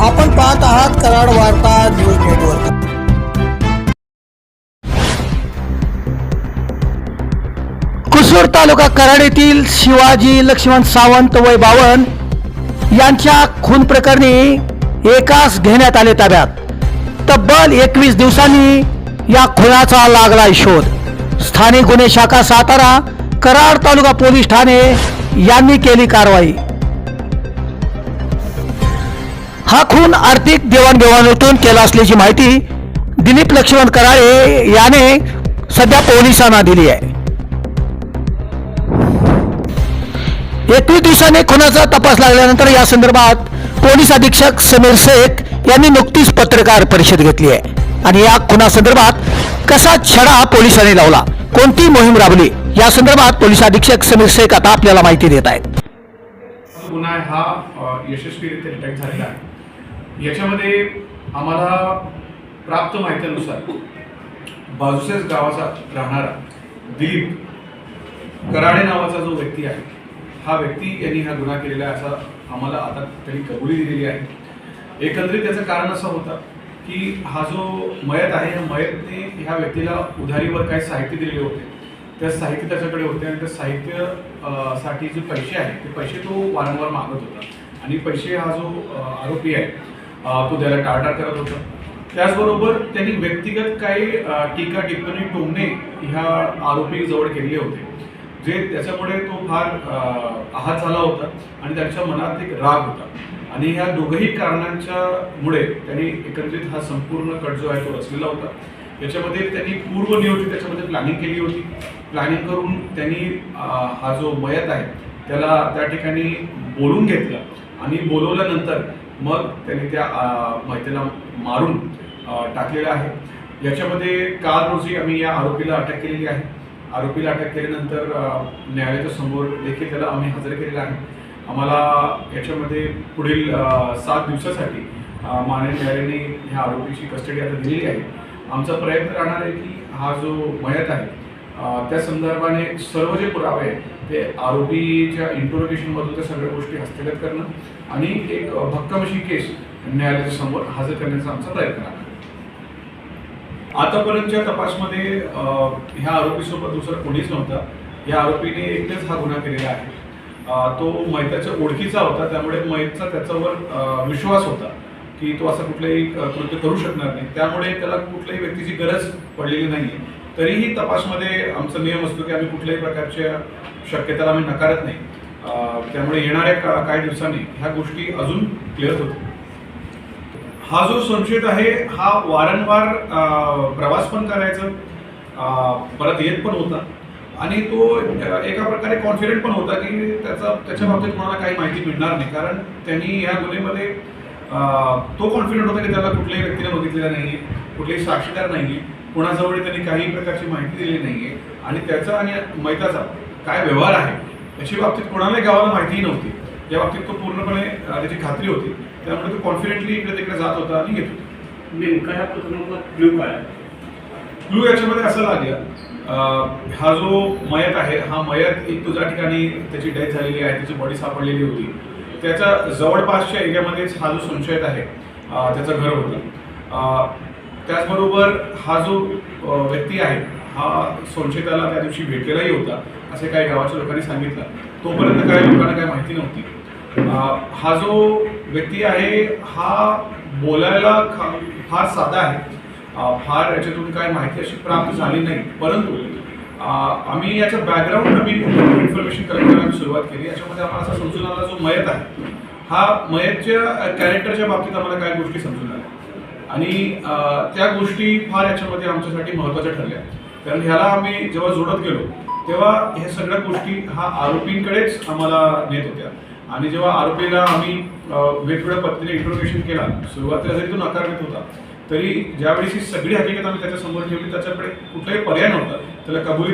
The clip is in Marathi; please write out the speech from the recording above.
आपण पाहत आहात कराड वार्ता न्यूज नेटवर्क. कुसूर तालुका कराड येथील शिवाजी लक्ष्मण सावंत वय बावन यांच्या खून प्रकरणी एकास घेण्यात आले ताब्यात. तब्बल एकवीस दिवसांनी या खुनाचा लागलाय शोध. स्थानिक गुन्हे शाखा सातारा कराड तालुका पोलीस ठाणे यांनी केली कारवाई. हा खून आर्थिक देवाणघेवाणीतून केला असल्याची माहिती दिलीप लक्ष्मण कराळे याने सध्या पोलिसांना दिली आहे. एकवीस दिवसांनी खुनाचा तपास लागल्यानंतर या संदर्भात पोलीस अधीक्षक समीर शेख यांनी नुकतीच पत्रकार परिषद घेतली आहे. आणि या खुनासंदर्भात कसा छडा पोलिसांनी लावला कोणती मोहीम राबली या संदर्भात पोलीस अधीक्षक समीर शेख आता आपल्याला माहिती देत आहेत. हा गुन्हा हा यशस्वीरित्या डिटेक्ट झालेला आहे. याच्यामध्ये आम्हाला प्राप्त माहितीनुसार बाजूच्याच गावाचा राहणारा दिलीप कराडे नावाचा जो व्यक्ती आहे हा व्यक्ती यांनी हा गुन्हा केलेला आहे असा आम्हाला आता त्यांनी कबुली दिलेली आहे. एकंदरीत त्याचं कारण असं होतं की हा जो मयत आहे या मयतने ह्या व्यक्तीला उधारीवर काही साहित्य दिलेले होते. त्या साहित्य त्याच्याकडे होते आणि त्या साहित्यसाठी जे पैसे आहेत ते पैसे तो वारंवार मागत होता. आणि पैसे हा जो आरोपी आहे अ, तो टाळटाळ करत होता. त्याचबरोबर त्यांनी व्यक्तिगत काही टीका टिप्पणी टोमणे ह्या आरोपीजवळ केले केलेले होते. जे त्याच्यामुळे तो फार आहात झाला होता आणि त्याच्या मनात एक राग होता. आणि ह्या दोघही कारणांच्या मुळे त्यांनी एकत्रित हा संपूर्ण कट जो आहे तो रचलेला होता. याच्यामध्ये त्यांनी पूर्वनियोजित त्याच्यामध्ये प्लॅनिंग केली होती. प्लॅनिंग करून त्यांनी हा जो मयत आहे त्याला त्या ठिकाणी बोलून घेतलं. आणि बोलवल्यानंतर मग त्यांनी त्या महिलेला मारून टाकलेलं आहे. याच्यामध्ये काल रोजी आम्ही या आरोपीला अटक केलेली आहे. आरोपीला अटक केल्यानंतर न्यायालयाच्या समोर देखील त्याला आम्ही हजर केलेला आहे. आम्हाला याच्यामध्ये पुढील सात दिवसासाठी माननीय न्यायालयाने ह्या आरोपीची कस्टडी आता दिलेली आहे. आमचा प्रयत्न राहणार आहे की हा जो मयत आहे त्या संदर्भाने सर्व जे पुरावे आहेत ते आरोपीच्या इंट्रोगेशनमधून त्या सगळ्या गोष्टी हस्तगत करणं आणि एक भक्कमशी भक्कम अशी केस न्यायालयाच्या समोर हजर करण्याचा आमचा प्रयत्न आहे. आतापर्यंतच्या तपासमध्ये ह्या आरोपीसोबत दुसरा कोणीच नव्हता. या आरोपीने एकटेच हा गुन्हा केलेला आहे. तो मैताच्या ओळखीचा होता त्यामुळे मैतचा त्याच्यावर विश्वास होता की तो असं कुठलंही कृत्य करू शकणार नाही. त्यामुळे त्याला कुठल्याही व्यक्तीची गरज पडलेली नाही तरीही तपासमध्ये आमचा नियम असतो की आम्ही कुठल्याही प्रकारच्या शक्यतेला आम्ही नकारत नाही. त्यामुळे येणाऱ्या का काही दिवसांनी ह्या गोष्टी अजून क्लिअर होतील. हा जो संशयित आहे हा वारंवार प्रवास पण करायचा परत येत पण होता. आणि तो एका प्रकारे कॉन्फिडंट पण होता की त्याचा त्याच्या बाबतीत कोणाला काही माहिती मिळणार नाही. कारण त्यांनी या गुन्ह्यामध्ये तो कॉन्फिडंट होता की त्याला कुठल्याही व्यक्तीने बघितलेला नाही कुठलेही साक्षीदार नाही कोणाजवळ त्यांनी काही प्रकारची माहिती दिली नाही आहे आणि त्याचा आणि मैताचा काय व्यवहार आहे याची बाबतीत कोणालाही गावाला माहितीही नव्हती. या बाबतीत तो पूर्णपणे त्याची खात्री होती. त्यामुळे तो कॉन्फिडेंटली इकडे तिकडे जात होता आणि येत होता. नेमका ह्या प्रकरणाचा क्ल्यू काय? क्लू याच्यामध्ये असं लागलं हा जो मयत आहे हा मयत एक तुझ्या ठिकाणी त्याची डेथ झालेली आहे त्याची बॉडी सापडलेली होती. त्याच्या जवळपासच्या एरियामध्येच हा जो संशयित आहे त्याचं घर होतं. त्याचबरोबर हा जो व्यक्ती आहे हा संशयिताला त्या दिवशी भेटलेलाही होता असे काही गावाच्या लोकांनी सांगितलं. तोपर्यंत काही लोकांना काही माहिती नव्हती. हा जो व्यक्ती आहे हा बोलायला खा- फार साधा आहे. फार याच्यातून काय माहिती अशी प्राप्त झाली नाही. परंतु आम्ही याचं बॅकग्राऊंड आम्ही इन्फॉर्मेशन कलेक्ट करायला सुरुवात केली. याच्यामध्ये आम्हाला असं समजून आला जो मयत आहे हा मयतच्या कॅरेक्टरच्या बाबतीत आम्हाला काही गोष्टी समजून आल्या. आणि त्या गोष्टी फार याच्यामध्ये आमच्यासाठी महत्त्वाच्या ठरल्या. कारण ह्याला आम्ही जेव्हा जोडत गेलो तेव्हा ह्या सगळ्या गोष्टी हा आरोपींकडेच आम्हाला नेत होत्या. आणि जेव्हा आरोपीला आम्ही वेगवेगळ्या पद्धतीने इंट्रोगेशन केला सुरुवातीला जरी तो नकार देत होता तरी ज्यावेळेस ही सगळी हकीकत आम्ही त्याच्यासमोर ठेवली त्याच्याकडे कुठलाही पर्याय नव्हता. त्याला कबुली